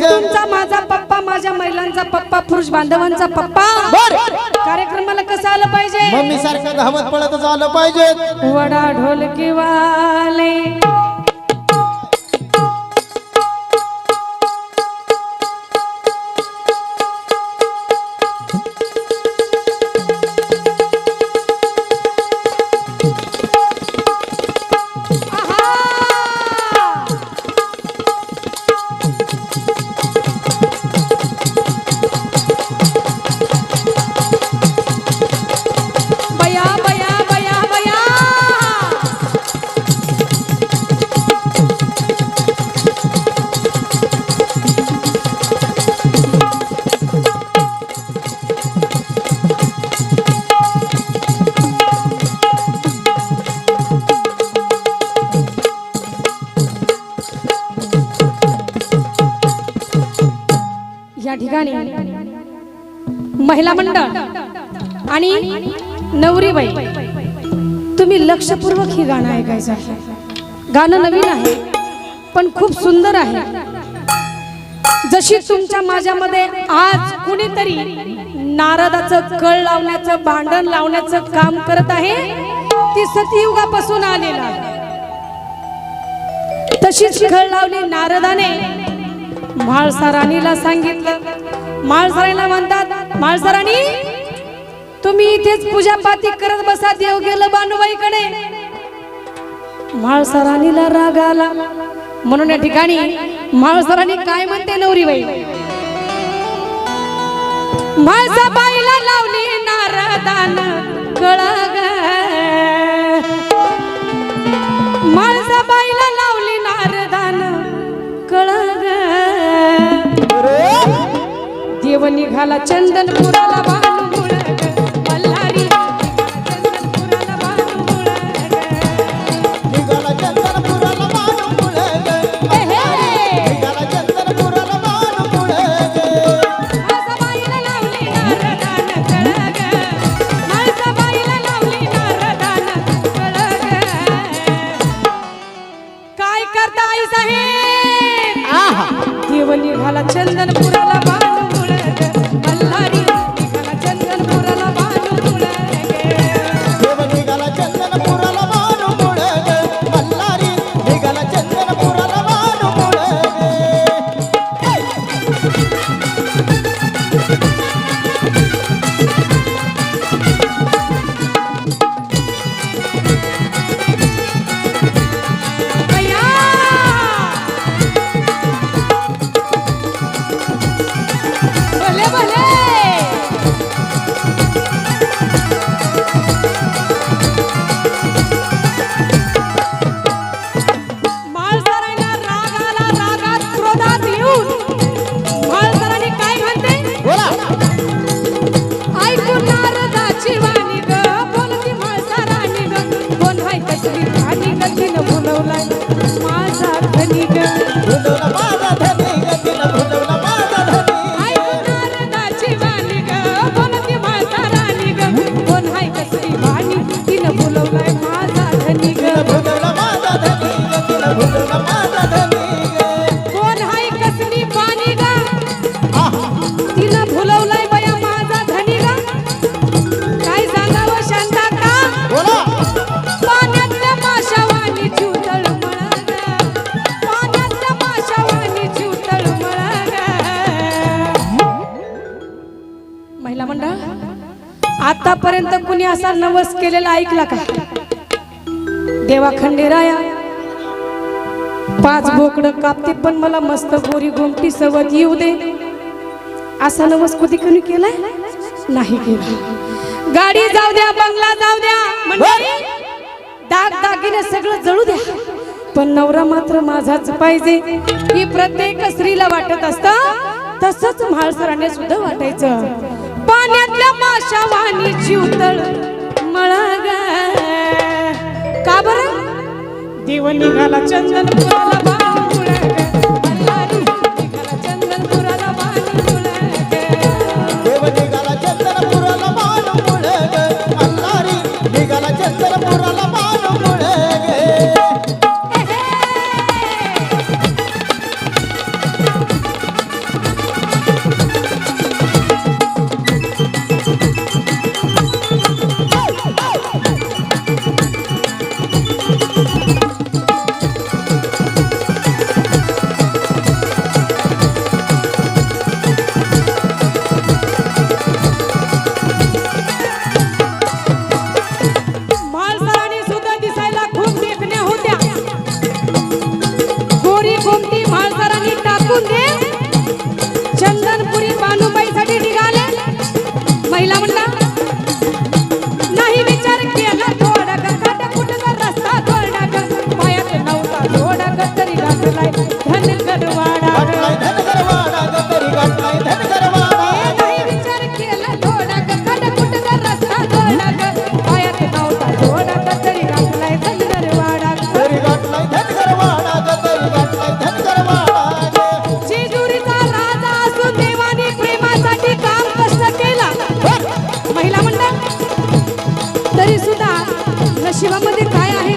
तुमचा माझा पप्पा माझ्या महिलांचा पप्पा पुरुष बांधवांचा पप्पा. कार्यक्रमाला कसं आलं पाहिजे? मम्मी सारखं धावत पळतच आलं पाहिजे. वडा ढोलकी वाले ठिकाणी महिला मंडळ आणि नवरीबाई तुम्ही लक्षपूर्वक ही गाणं ऐकायचं आहे. गाणं नवीन आहे पण खूप सुंदर आहे. जशी तुमच्या माझ्यामध्ये आज कुणीतरी नारदाचं कळ लावण्याचं भांडण लावण्याचं काम करत आहे ती सतयुगापासून आलेला तशीच कळ लावली नारदाने म्हाळसाराणीला सांगितलं. म्हाळसाराणीला म्हणतात म्हाळसाराणी तुम्ही इथेच पूजापाती करत बसा देव गेलं बानुबाईकडे म्हाळसाराणीला राग आला. म्हणून या ठिकाणी म्हाळसाराणी काय म्हणते नवरीबाई? म्हाळसाबाईला नारदान कळग काय करता आई साहेब आहा. देव निघाला चंदनपुराला आतापर्यंत कुणी असा नवस केलेला ऐकला का? देवा खंडेराया पाच बोकड कापते पण मला मस्त गोरी गोमटी सवत येऊ दे. असा नवस कधी कोणी केलाय? नाही केला. गाडी जाऊ द्या बंगला जाऊ द्या मंडळी दाग दागिने सगळं जळू द्या. पण नवरा मात्र माझाच पाहिजे. ही प्रत्येक स्त्रीला वाटत असत तसंच म्हाळसराने सुद्धा वाटायचं. पाण्यातल्या माशा वाणी देव निघाला चंदनपुराला बाणमुळग.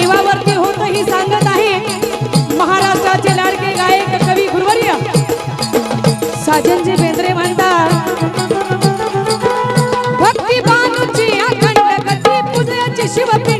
देवावरती होत ही सांगत आहे. महाराष्ट्राचे लाडके गायक कवी गुरुवर्य. साजनजी बेंद्रे म्हणतात भक्ती बानूची अखंड गती पूजयाची शिवपी